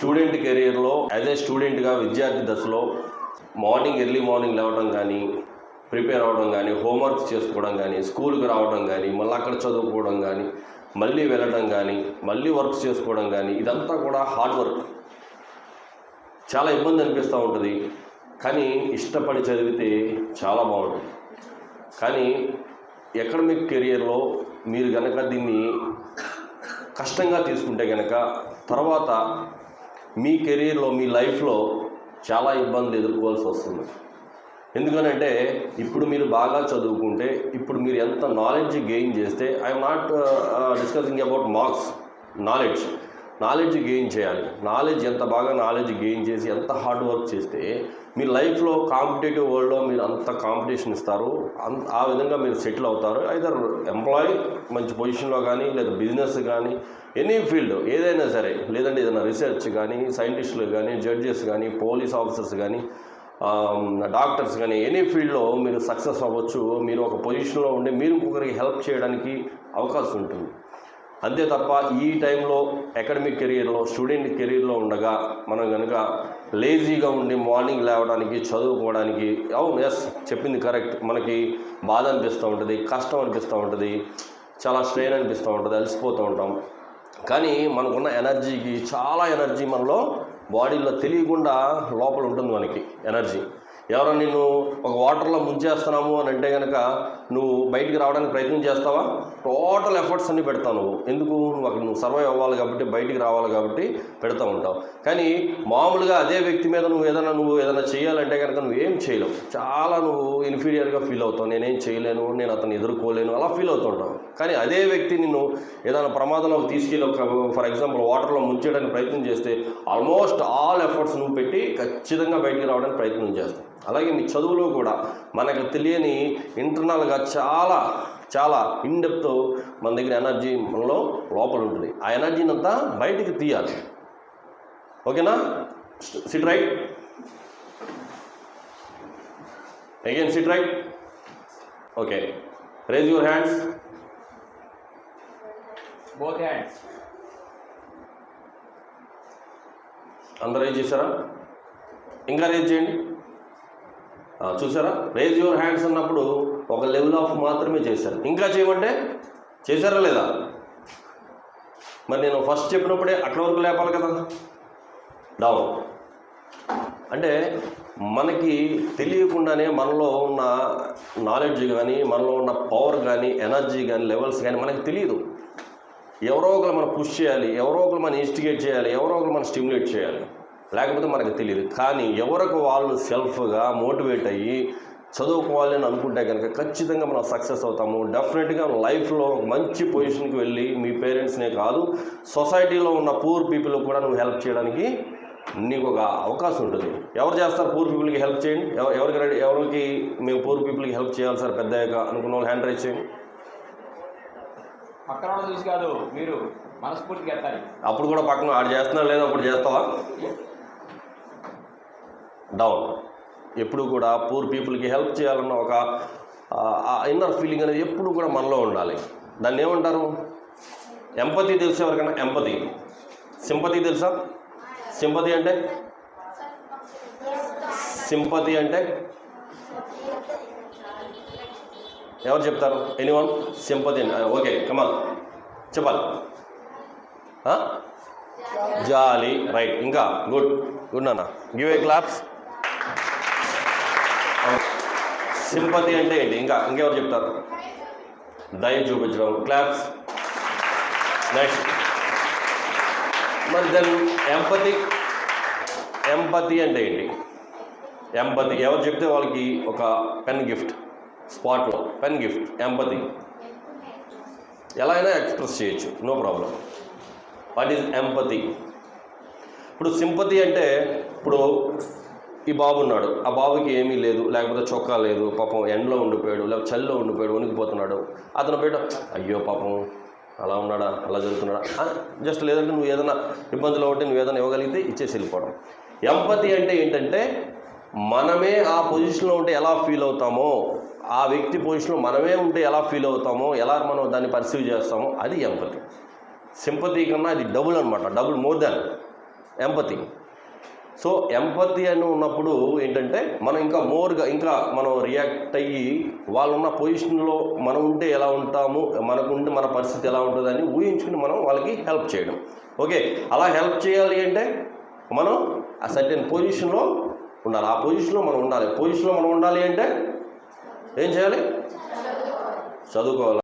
Student కెరీర్లో as a స్టూడెంట్గా విద్యార్థి దశలో మార్నింగ్ ఎర్లీ మార్నింగ్ లేవడం కానీ ప్రిపేర్ అవ్వడం కానీ హోంవర్క్ చేసుకోవడం కానీ స్కూల్కి రావడం కానీ మళ్ళీ అక్కడ చదువుకోవడం కానీ మళ్ళీ వెళ్ళడం కానీ మళ్ళీ వర్క్ చేసుకోవడం కానీ ఇదంతా కూడా హార్డ్ వర్క్. చాలా ఇబ్బంది అనిపిస్తూ ఉంటుంది. కానీ ఇష్టపడి చదివితే చాలా బాగుంటుంది. కానీ ఎకడమిక్ కెరియర్లో మీరు కనుక దీన్ని కష్టంగా తీసుకుంటే కనుక తర్వాత మీ కెరీర్లో మీ లైఫ్లో చాలా ఇబ్బందులు ఎదుర్కోవాల్సి వస్తుంది. ఎందుకనంటే ఇప్పుడు మీరు బాగా చదువుకుంటే ఇప్పుడు మీరు ఎంత నాలెడ్జ్ గెయిన్ చేస్తే I'm not discussing about marks knowledge knowledge gain చేయాలి. నాలెడ్జ్ ఎంత బాగా నాలెడ్జ్ గెయిన్ చేసి ఎంత హార్డ్ వర్క్ చేస్తే మీ లైఫ్లో కాంపిటేటివ్ వరల్డ్లో మీరు అంత కాంపిటీషన్ ఇస్తారు. ఆ విధంగా మీరు సెటిల్ అవుతారు. ఐదర్ ఎంప్లాయీ మంచి పొజిషన్లో కానీ లేదా బిజినెస్ కానీ ఎనీ ఫీల్డ్ ఏదైనా సరే లేదంటే ఏదైనా రీసెర్చ్ కానీ సైంటిస్టులు కానీ జడ్జెస్ కానీ పోలీస్ ఆఫీసర్స్ కానీ డాక్టర్స్ కానీ ఎనీ ఫీల్డ్లో మీరు సక్సెస్ అవ్వచ్చు. మీరు ఒక పొజిషన్లో ఉండి మీరు ఇంకొకరికి హెల్ప్ చేయడానికి అవకాశం ఉంటుంది. అంతే తప్ప ఈ టైంలో అకాడమిక్ కెరీర్లో స్టూడెంట్ కెరీర్లో ఉండగా మనం కనుక లేజీగా ఉండి మార్నింగ్ లేవడానికి చదువుకోవడానికి అవును ఎస్ చెప్పింది కరెక్ట్. మనకి బాధ అనిపిస్తూ ఉంటుంది కష్టం అనిపిస్తూ ఉంటుంది చాలా స్ట్రెయిన్ అనిపిస్తూ ఉంటుంది అలసిపోతూ ఉంటాం. కానీ మనకున్న ఎనర్జీకి చాలా ఎనర్జీ మనలో బాడీలో తెలియకుండా లోపల ఉంటుంది మనకి ఎనర్జీ. ఎవరో నిన్ను ఒక వాటర్లో ముంచేస్తున్నాము అని అంటే కనుక నువ్వు బయటికి రావడానికి ప్రయత్నం చేస్తావా? టోటల్ ఎఫర్ట్స్ అన్నీ పెడతావు నువ్వు. ఎందుకు? నువ్వు అక్కడ నువ్వు సర్వైవ్ అవ్వాలి కాబట్టి బయటికి రావాలి కాబట్టి పెడతా ఉంటావు. కానీ మామూలుగా అదే వ్యక్తి మీద నువ్వు ఏదైనా నువ్వు ఏదైనా చేయాలంటే కనుక నువ్వు ఏం చేయలేవు. చాలా నువ్వు ఇన్ఫీరియర్గా ఫీల్ అవుతావు. నేనేం చేయలేను నేను అతను ఎదుర్కోలేను అలా ఫీల్ అవుతుంటావు కానీ అదే వ్యక్తి నిన్ను ఏదైనా ప్రమాదంలోకి తీసుకెళ్ళి ఒక ఫర్ ఎగ్జాంపుల్ వాటర్లో ముంచేయడానికి ప్రయత్నం చేస్తే ఆల్మోస్ట్ ఆల్ ఎఫర్ట్స్ నువ్వు పెట్టి ఖచ్చితంగా బయటికి రావడానికి ప్రయత్నం చేస్తాం. అలాగే మీ చదువులో కూడా మనకు తెలియని ఇంటర్నల్గా చాలా చాలా ఇన్డెప్త్ మన దగ్గర ఎనర్జీ మనలో లోపల ఉంటుంది. ఆ ఎనర్జీని అంతా బయటికి తీయాలి. ఓకేనా? Sit right again sit right okay raise your hands both hands అందరూ ఏం చేశారా? ఇంకా రేజ్ చేయండి. చూసారా రేజ్ యువర్ హ్యాండ్స్ అన్నప్పుడు ఒక లెవెల్ ఆఫ్ మాత్రమే చేశారు. ఇంకా చేయమంటే చేశారా లేదా? మరి నేను ఫస్ట్ చెప్పినప్పుడే అట్ల వరకు లేపాలి కదా? డౌన్ అంటే మనకి తెలియకుండానే మనలో ఉన్న నాలెడ్జ్ కానీ మనలో ఉన్న పవర్ కానీ ఎనర్జీ కానీ లెవెల్స్ కానీ మనకి తెలియదు. ఎవరో ఒకరు మనం పుష్ చేయాలి ఎవరో ఒకరు మనం ఇన్స్టిగేట్ చేయాలి ఎవరో ఒకరు మనం స్టిమ్యులేట్ చేయాలి. లేకపోతే మనకు తెలియదు. కానీ ఎవరికి వాళ్ళు సెల్ఫ్గా మోటివేట్ అయ్యి చదువుకోవాలి అని అనుకుంటే కనుక ఖచ్చితంగా మనం సక్సెస్ అవుతాము. డెఫినెట్గా లైఫ్లో మంచి పొజిషన్కి వెళ్ళి మీ పేరెంట్స్నే కాదు సొసైటీలో ఉన్న పూర్ పీపుల్ కూడా నువ్వు హెల్ప్ చేయడానికి నీకు ఒక అవకాశం ఉంటుంది. ఎవరు చేస్తారు పూర్ పీపుల్కి హెల్ప్ చేయండి? ఎవ- ఎవరికి రెడీ ఎవరికి మేము పూర్ పీపుల్కి హెల్ప్ చేయాలి సార్ పెద్దయ్యాక అనుకున్న వాళ్ళు హ్యాండ్ రైజ్ చేయండి. పక్కన చూసి కాదు మీరు మనస్ఫూర్తిగా ఎత్తాలి అప్పుడు కూడా పక్కన ఆడు చేస్తున్నా లేదా అప్పుడు చేస్తావా? డౌన్. ఎప్పుడు కూడా పూర్ పీపుల్కి హెల్ప్ చేయాలన్న ఒక ఇన్నర్ ఫీలింగ్ అనేది ఎప్పుడు కూడా మనలో ఉండాలి. దాన్ని ఏమంటారు? ఎంపతి తెలుసు ఎవరికైనా? ఎంపతి. సింపతి తెలుసా? సింపతి అంటే? సింపతి అంటే? ఎవరు చెప్తారు? ఎనీవన్ సింపతి ఓకే కమల్ చెప్పాలి. జాలి రైట్ ఇంకా గుడ్ గుడ్ నాన్న. గివ్ ఏ క్లాప్స్ సింపతి అంటే ఏంటి? ఇంకా ఇంకెవరు చెప్తారు? దయ చూపించడం. క్లాప్స్ నెక్స్ట్ మరి దెన్ ఎంపతి ఎంపతి అంటే ఏంటి? ఎంపతి ఎవరు చెప్తే వాళ్ళకి ఒక పెన్ గిఫ్ట్ స్పాట్లో పెన్ గిఫ్ట్ ఎంపతి. ఎలా అయినా ఎక్స్ప్రెస్ చేయొచ్చు no problem. What is empathy? ఇప్పుడు సింపతి అంటే ఇప్పుడు ఈ బాబు ఉన్నాడు ఆ బాబుకి ఏమీ లేదు లేకపోతే చొక్కా లేదు పాపం ఎండలో ఉండిపోయాడు లేకపోతే చలిలో ఉండిపోయాడు వణికిపోతున్నాడు. అతను పేట అయ్యో పాపం అలా ఉన్నాడా అలా జరుగుతున్నాడా? జస్ట్ లేదంటే నువ్వు ఏదైనా ఇబ్బందిలో ఉంటే నువ్వు ఏదైనా ఇవ్వగలిగితే ఇచ్చేసి వెళ్ళిపోవడం. ఎంపతి అంటే ఏంటంటే మనమే ఆ పొజిషన్లో ఉంటే ఎలా ఫీల్ అవుతామో ఆ వ్యక్తి పొజిషన్లో మనమే ఉంటే ఎలా ఫీల్ అవుతామో ఎలా మనం దాన్ని పర్సీవ్ చేస్తామో అది ఎంపతి సింపతి కన్నా అది డబుల్ అనమాట double more than empathy so empathy అని ఉన్నప్పుడు ఏంటంటే మనం ఇంకా మోర్గా ఇంకా మనం రియాక్ట్ అయ్యి వాళ్ళు ఉన్న పొజిషన్లో మనం ఉంటే ఎలా ఉంటాము మనకు ఉంటే మన పరిస్థితి ఎలా ఉంటుందని ఊహించుకుని మనం వాళ్ళకి హెల్ప్ చేయడం. ఓకే అలా హెల్ప్ చేయాలి అంటే మనం ఆ సర్టెన్ పొజిషన్లో ఉండాలి. ఆ పొజిషన్లో మనం ఉండాలి. పొజిషన్లో మనం ఉండాలి అంటే ఏం చేయాలి? చదువుకోవాలి.